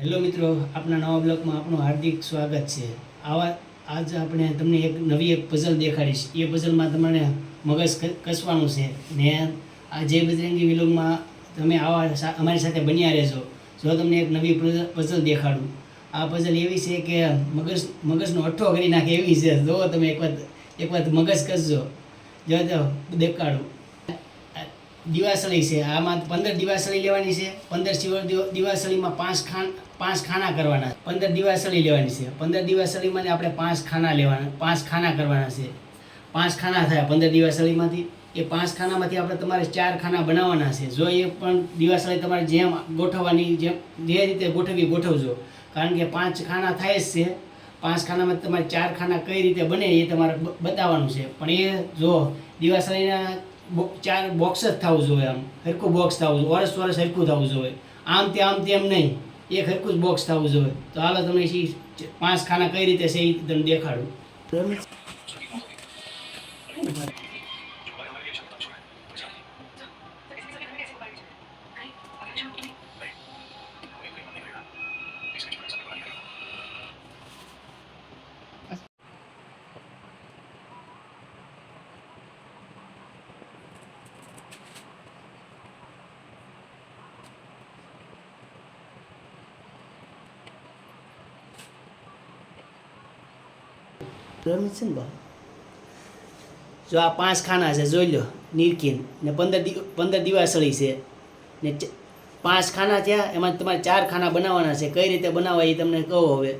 Hello મિત્રો આપણા નવા બ્લોગમાં આપનું હાર્દિક સ્વાગત છે. આવા, આજ આપણે તમને એક નવી એક પઝલ દેખાડીશ. એ પઝલમાં તમારે મગજ કસવાનું છે. ને આ જે બજરંગી વિલોગમાં તમે આવા અમારી સાથે બન્યા રહેજો. જો તમને એક નવી પઝલ દેખાડું. આ પઝલ એવી છે કે મગજ, મગજનો અઠ્ઠો કરી નાખે એવી છે. જો તમે એક વાત એક વાત મગજ કસજો. જો, દેખાડું. દિવાસળી છે. આમાં પંદર દિવાસળી લેવાની છે. પંદર શિવર દિવ- દિવાસળીમાં પાંચ ખાન પાંચ ખાના કરવાના પંદર દિવાસળી લેવાની છે. પંદર દિવાસળીમાં આપણે પાંચ ખાના લેવાના, પાંચ ખાના કરવાના છે. પાંચ ખાના થયા પંદર દિવાસળીમાંથી. એ પાંચ ખાનામાંથી આપણે તમારે ચાર ખાના બનાવવાના છે. જો એ પણ દિવાસળી તમારે જેમ ગોઠવવાની, જેમ, જે રીતે ગોઠવી ગોઠવજો. કારણ કે પાંચ ખાના થાય જ છે. પાંચ ખાનામાં તમારે ચાર ખાના કઈ રીતે બને એ તમારે બતાવવાનું છે. પણ એ જો દિવાસળીના ચાર બોક્સ જ થવું જોઈએ આમ. હરખું બોક્સ થવું જોઈએ. વર્ષ વર્ષ હરખું થવું જોઈએ. આમ તે આમ તેમ નહીં. એક હરખું જ બોક્સ થવું જોઈએ. તો હાલો તમે પાંચ ખાના કઈ રીતે છે એ તમને દેખાડું. જો આ પાંચ ખાના છે, જોઈ લો નીરકીન ને પંદર પંદર દિવાસળી છે. ને પાંચ ખાના થયા, એમાં તમારે ચાર ખાના બનાવવાના છે. કઈ રીતે બનાવવા એ તમને કહો હવે.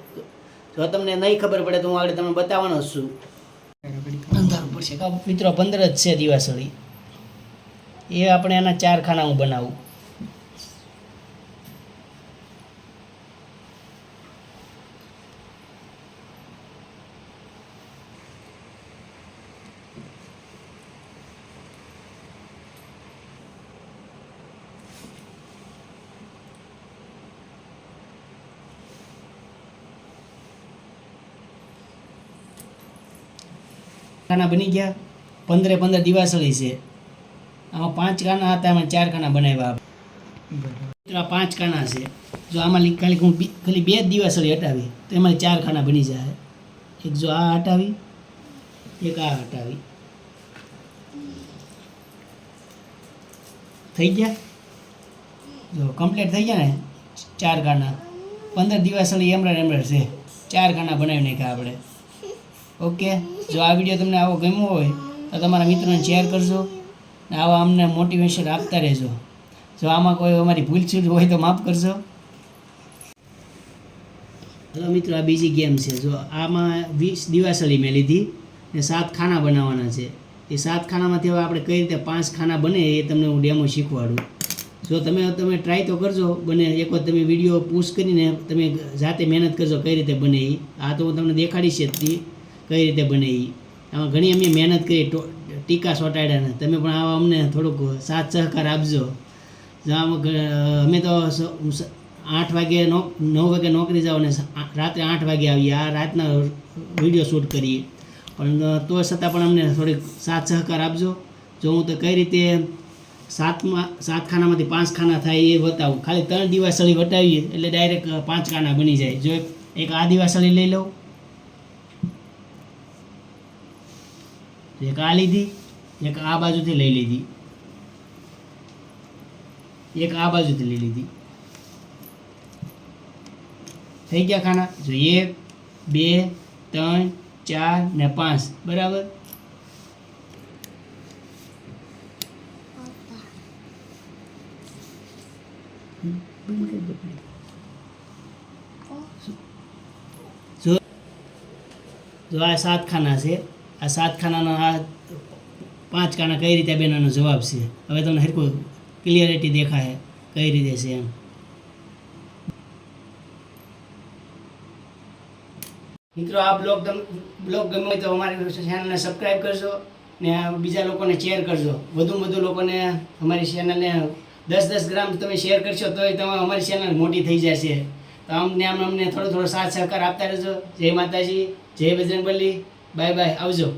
જો તમને નહીં ખબર પડે તો હું આગળ તમને બતાવવાનો છું. મિત્રો, પંદર જ છે દિવાસળી એ આપણે એના ચાર ખાના હું બનાવું. ખાના બની ગયા? પંદરે પંદર દિવાસળી છે. આમાં પાંચ ખાના હતા, એમાં ચાર ખાના બનાવ્યા પાંચ ખાના છે. જો આમાં ખાલી હું ખાલી બે જ દિવાસળી હટાવી, તો એમાં ચાર ખાના બની જાય. એક જો આ હટાવી, એક આ હટાવી. થઈ ગયા? જો કમ્પ્લીટ થઈ ગયા ને? ચાર ખાના પંદર દિવસ એમરાડ એમરાડ છે. ચાર ખાના બનાવી નાખ્યા આપણે. ઓકે? જો આ વીડિયો તમને આવો ગમ્યો હોય, તો તમારા મિત્રોને શેર કરજો ને આવા અમને મોટિવેશન આપતા રહેજો. જો આમાં કોઈ અમારી ભૂલચૂક હોય તો માફ કરજો. હલો મિત્રો, આ બીજી ગેમ છે. જો આમાં વીસ દિવાસળી મેં લીધી ને સાત ખાના બનાવવાના છે. એ સાત ખાનામાંથી હવે આપણે કઈ રીતે પાંચ ખાના બને એ તમને હું ડેમો શીખવાડું. જો તમે તમે ટ્રાય તો કરજો, બને એક વખત તમે વીડિયો પુશ કરીને તમે જાતે મહેનત કરજો કઈ રીતે બને એ આ તો હું તમને દેખાડીશ જ કઈ રીતે બને એ આમાં ઘણી અમે મહેનત કરી ટીકા સોટાડ્યા ને. તમે પણ આવા અમને થોડુંક સાથ સહકાર આપજો. અમે તો આઠ વાગે નવ વાગે નોકરી જાઓ ને રાત્રે આઠ વાગે આવીએ. આ રાતના વીડિયો શૂટ કરીએ. પણ તો છતાં પણ અમને થોડીક સાથ સહકાર આપજો. જો હું તો કઈ રીતે સાતમાં, સાત ખાનામાંથી પાંચ ખાના થાય એ બતાવું. ખાલી ત્રણ દિવાસળી વટાવીએ એટલે ડાયરેક્ટ પાંચ ખાના બની જાય. જો એક આ દિવાસળી લઈ લઉં એક આ લીધી, એક આ બાજુથી લઈ લીધી. એક આ બાજુથી લઈ લીધી. થઈ ગયા ખાના? જો એક, બે, ત્રણ, ચાર ને પાંચ. બરાબર? જો જો આ સાત ખાના છે. આ સાત ખાનાના આ પાંચ ખાના કઈ રીતે બેનાનો જવાબ છે? હવે તમને હરખું ક્લિયરિટી દેખાય કઈ રીતે છે એમ. મિત્રો, આ બ્લોગ બ્લોગ ગમે હોય તો અમારી ચેનલને સબસ્ક્રાઈબ કરજો ને બીજા લોકોને શેર કરજો. વધુ વધુ લોકોને અમારી ચેનલને દસ દસ ગ્રામ તમે શેર કરશો તોય તમે, અમારી ચેનલ મોટી થઈ જશે. તો અમને આમ અમને થોડો થોડો સાથ સહકાર આપતા રહેજો. જય માતાજી, જય બજરંગબલી. બાય બાય આવજો.